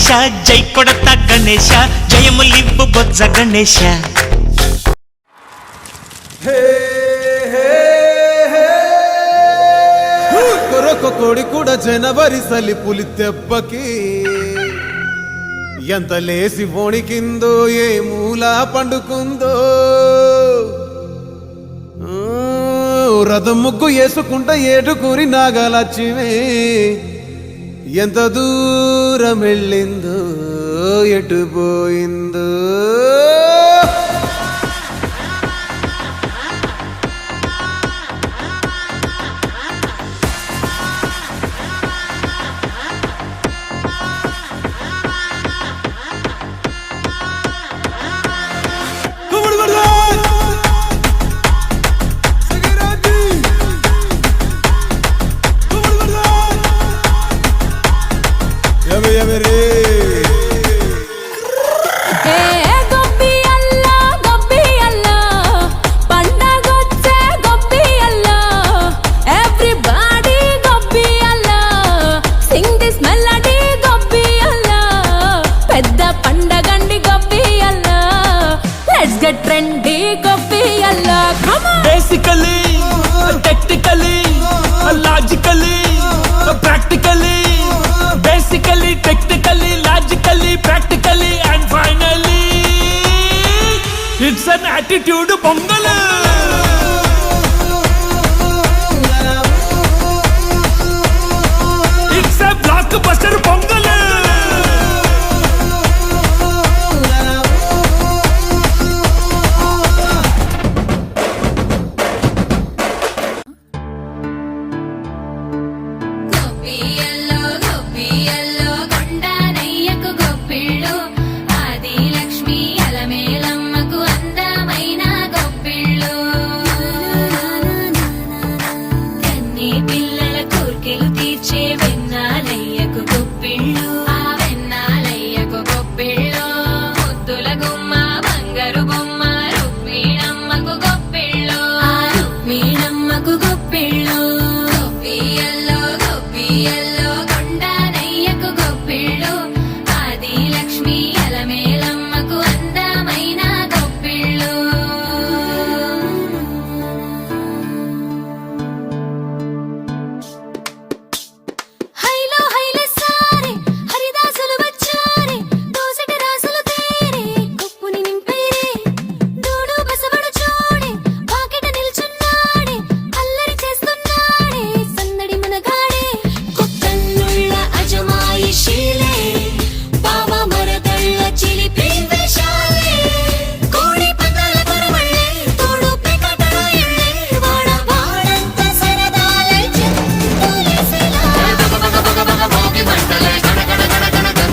గణేಶ జై కొడత గణేಶ జయములివ్వు బొజ్జ గణేಶ కోడి కూడా జనవరి సలిపులి తెప్పకి ఎంత లేసి పోణికిందో ఏ మూలా పండుకుందో. రథం ముగ్గు వేసుకుంటా ఏటుకూరి నాగలచ్చివే. ఎంత దూరం వెళ్ళిందో ఎటు పోయిందో theoretically technically logically practically and finally it's an attitude Pongal Achieving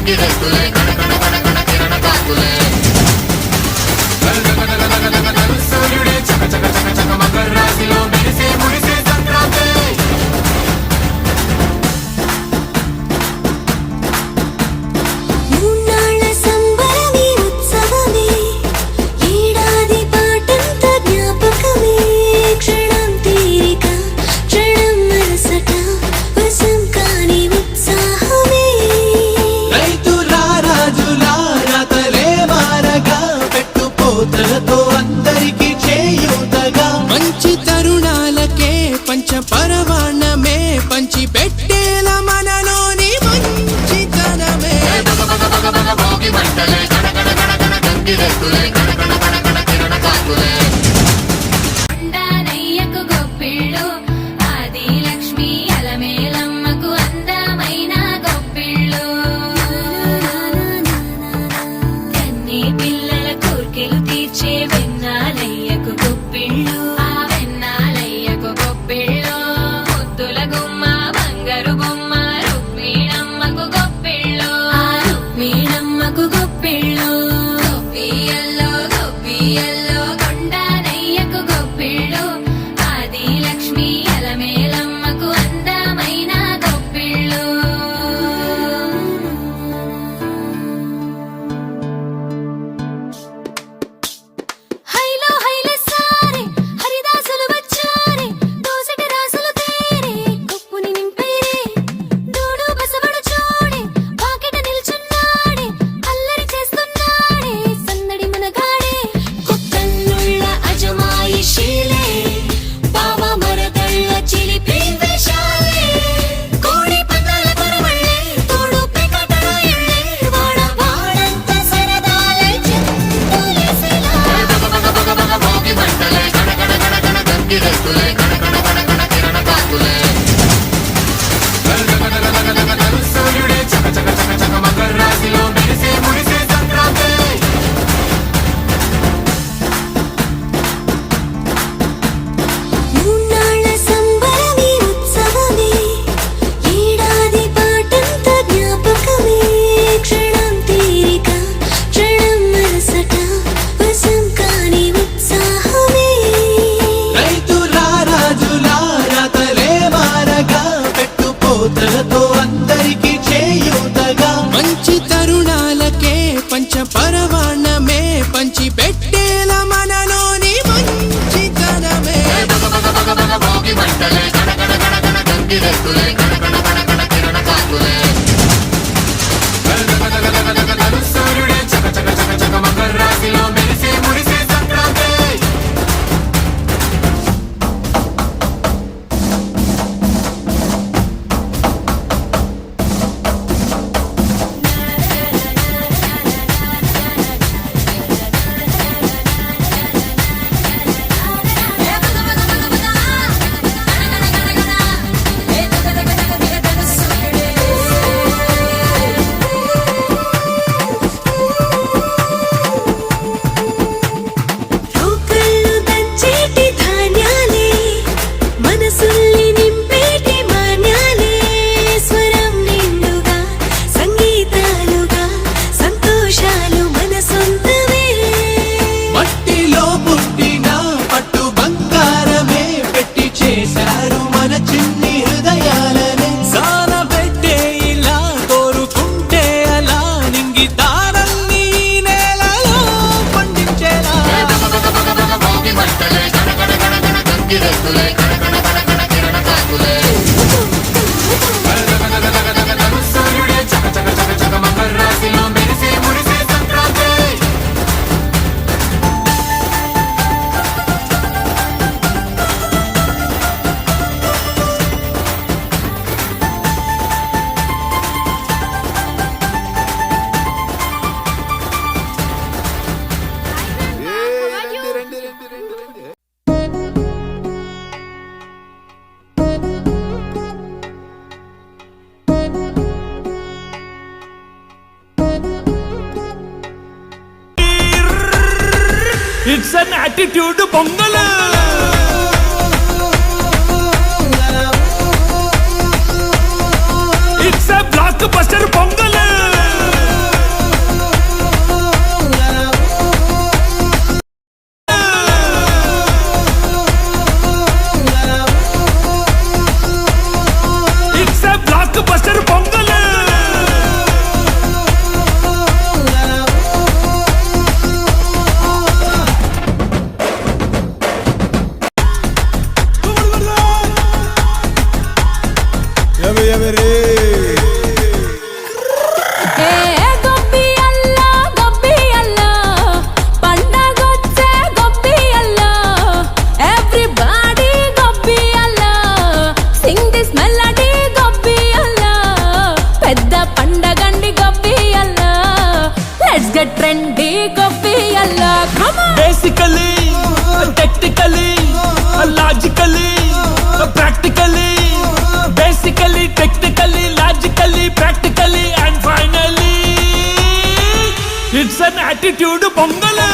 give us the para muchachita. It's an attitude Pongal. It's a blockbuster Pongal. bien. Attitude Pongal